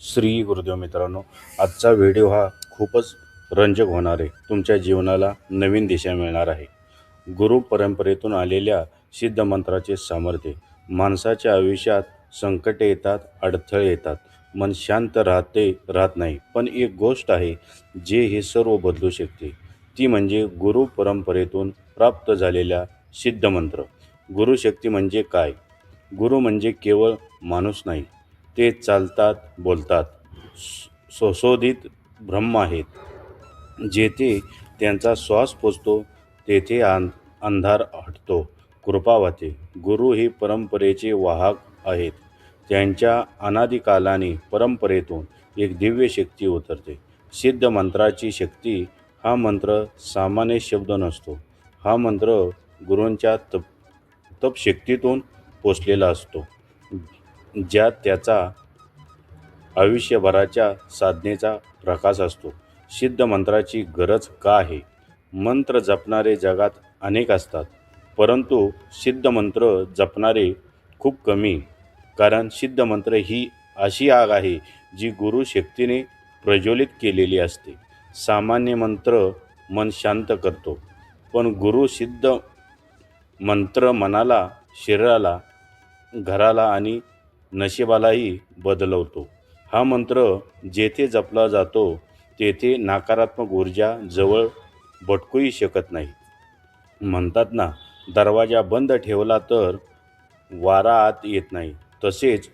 श्री गुरुदेव मित्रांनो आजचा व्हिडिओ हा खूपच रंजक होणार आहे. तुमच्या जीवनाला नवीन दिशा मिळणार आहे. गुरु परंपरेतून आलेल्या सिद्ध मंत्राचे सामर्थ्य माणसाच्या आयुष्यात संकटे येतात अडथळे येतात. मन शांत राहते राहत नाही. पण एक गोष्ट आहे जे हे सर्व बदलू शकते ती म्हणजे गुरु परंपरेतून प्राप्त झालेल्या सिद्ध मंत्र. गुरुशक्ती म्हणजे काय? गुरु म्हणजे केवळ माणूस नाही ते चालतात बोलतात. सुशोधित ब्रह्म आहेत. जेथे त्यांचा श्वास पोचतो तेथे आं अंधार हटतो. कृपा गुरु हे परंपरेचे वाहक आहेत. त्यांच्या अनादिकालाने परंपरेतून एक दिव्य शक्ती उतरते. सिद्ध मंत्राची शक्ती हा मंत्र सामान्य शब्द नसतो. हा मंत्र गुरूंच्या तप तपशक्तीतून पोचलेला असतो. ज्यात त्याचा आयुष्यभराच्या साधनेचा प्रकाश असतो. सिद्ध मंत्राची गरज का आहे? मंत्र जपणारे जगात अनेक असतात परंतु सिद्ध मंत्र जपणारे खूप कमी कारण सिद्ध मंत्र ही अशी आग आहे जी गुरु शक्तीने प्रज्वलित केलेली असते. सामान्य मंत्र मन शांत करतो पण गुरु सिद्ध मंत्र मनाला शरीराला घराला आणि नशिबालाही बदलवतो. हा मंत्र जेथे जपला जातो तेथे नकारात्मक ऊर्जा जवळ भटकूही शकत नाही. म्हणतात ना दरवाजा बंद ठेवला तर वारा आत येत नाही. तसेच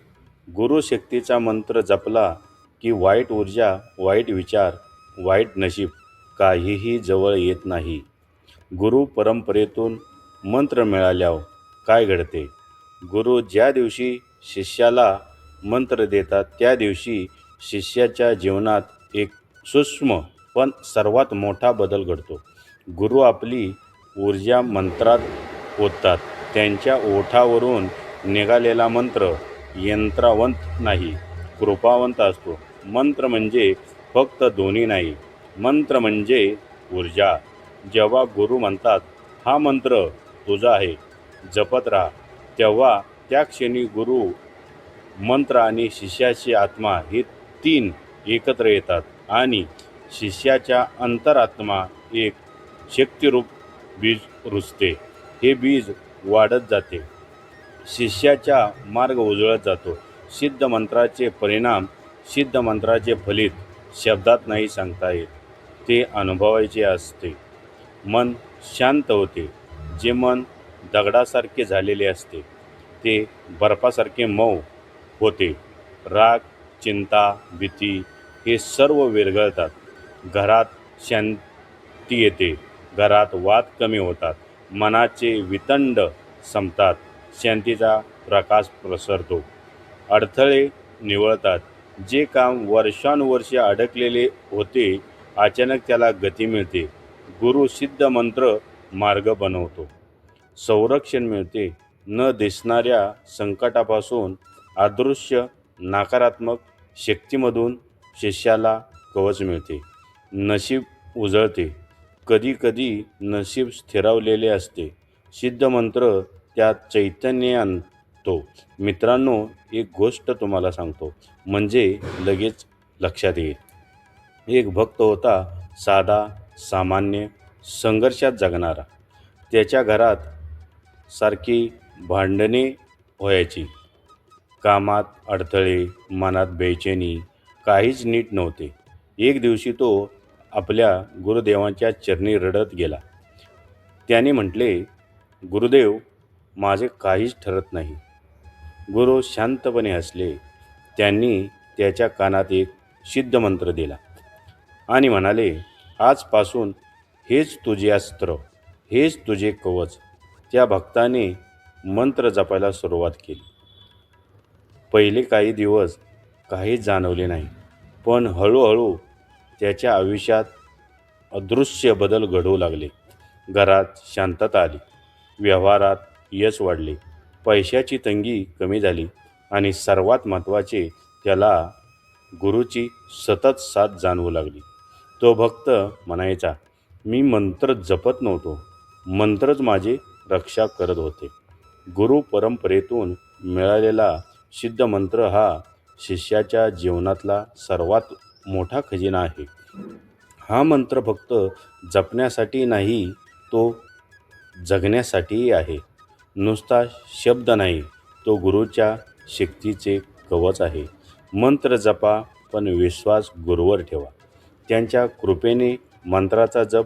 गुरुशक्तीचा मंत्र जपला की वाईट ऊर्जा वाईट विचार वाईट नशीब काहीही जवळ येत नाही. गुरु परंपरेतून मंत्र मिळाल्यावर काय घडते? गुरु ज्या दिवशी शिष्याला मंत्र देतात. त्या दिवशी शिष्याच्या जीवनात एक सूक्ष्म पण सर्वात मोठा बदल घडतो. गुरु आपली ऊर्जा मंत्रात ओततात. त्यांच्या ओठावरून निघालेला मंत्र यंत्रावंत नाही कृपावंत असतो. मंत्र म्हणजे फक्त दोन्ही नाही मंत्र म्हणजे ऊर्जा. जेव्हा गुरु म्हणतात हा मंत्र तुझा आहे जपत राहा. तेव्हा त्या क्षणी गुरु मंत्र आणि शिष्याची आत्मा हे तीन एकत्र येतात आणि शिष्याच्या अंतरात्मा एक शक्तिरूप बीज रुजते. हे बीज वाढत जाते. शिष्याचा मार्ग उजळत जातो. सिद्ध मंत्राचे परिणाम सिद्ध मंत्राचे फलित शब्दात नाही सांगता येत. ते अनुभवायचे असते. मन शांत होते. जे मन दगडासारखे झालेले असते. ते बर्फासारखे मऊ होते. राग चिंता भीती हे सर्व विरघळतात. घरात शांती येते. घरात वाद कमी होतात. मनाचे वितंड संपतात. शांतीचा प्रकाश प्रसरतो अडथळे निवळतात. जे काम वर्षानुवर्षे अडकलेले होते अचानक त्याला गती मिळते. गुरु सिद्ध मंत्र मार्ग बनवतो. संरक्षण मिळते. न दिसणाऱ्या संकटापासून अदृश्य नकारात्मक शक्तीमधून शिष्याला कवच मिळते. नशीब उजळते. कधीकधी नशीब स्थिरावलेले असते. सिद्ध मंत्र त्यात चैतन्य आणतो. मित्रांनो एक गोष्ट तुम्हाला सांगतो. म्हणजे लगेच लक्षात येईल. एक भक्त होता साधा सामान्य संघर्षात जगणारा. त्याच्या घरात सारखी भांडणे व्हायची. कामात अडथळे मनात बेचैनी काहीच नीट नव्हते. एक दिवशी तो आपल्या गुरुदेवांच्या चरणी रडत गेला. त्याने म्हटले गुरुदेव माझे काहीच ठरत नाही. गुरु शांतपणे हसले. त्यांनी त्याच्या कानात एक सिद्ध मंत्र दिला आणि म्हणाले आजपासून हेच तुझे अस्त्र हेच तुझे कवच. त्या भक्ताने मंत्र जपायला सुरुवात केली. पहिले काही दिवस काहीच जाणवले नाही पण हळूहळू त्याच्या आयुष्यात अदृश्य बदल घडवू लागले. घरात शांतता आली व्यवहारात यश वाढले पैशाची तंगी कमी झाली आणि सर्वात महत्त्वाचे त्याला गुरुची सतत साथ जाणवू लागली. तो भक्त म्हणायचा मी मंत्र जपत नव्हतो. मंत्रच माझे रक्षा करत होते. गुरु परंपरेतून मिळालेला सिद्ध मंत्र हा शिष्याच्या जीवनातला सर्वात मोठा खजिना आहे. हा मंत्र फक्त जपण्यासाठी नाही तो जगण्यासाठीही आहे. नुसता शब्द नाही तो गुरुच्या शक्तीचे कवच आहे. मंत्र जपा पण विश्वास गुरुवर ठेवा. त्यांच्या कृपेने मंत्राचा जप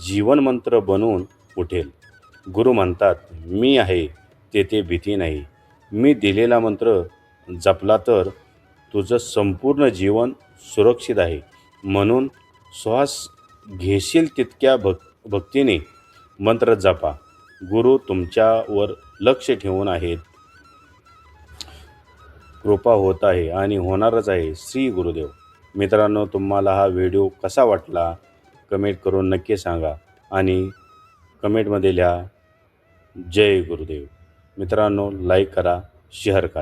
जीवनमंत्र बनवून उठेल. गुरु म्हणतात मी आहे तेथे भीती नाही. मी दिलेला मंत्र जपला तर तुझं संपूर्ण जीवन सुरक्षित आहे. म्हणून श्वास घेशील तितक्या भक् भक्तीने. मंत्र जपा. गुरु तुमच्यावर लक्ष ठेवून आहेत. कृपा होत आहे आणि होणारच आहे. श्री गुरुदेव. मित्रांनो तुम्हाला हा व्हिडिओ कसा वाटला? कमेंट करून नक्की सांगा आणि कमेंटमध्ये लिहा. जय गुरुदेव. मित्रांनो लाईक करा शेअर करा.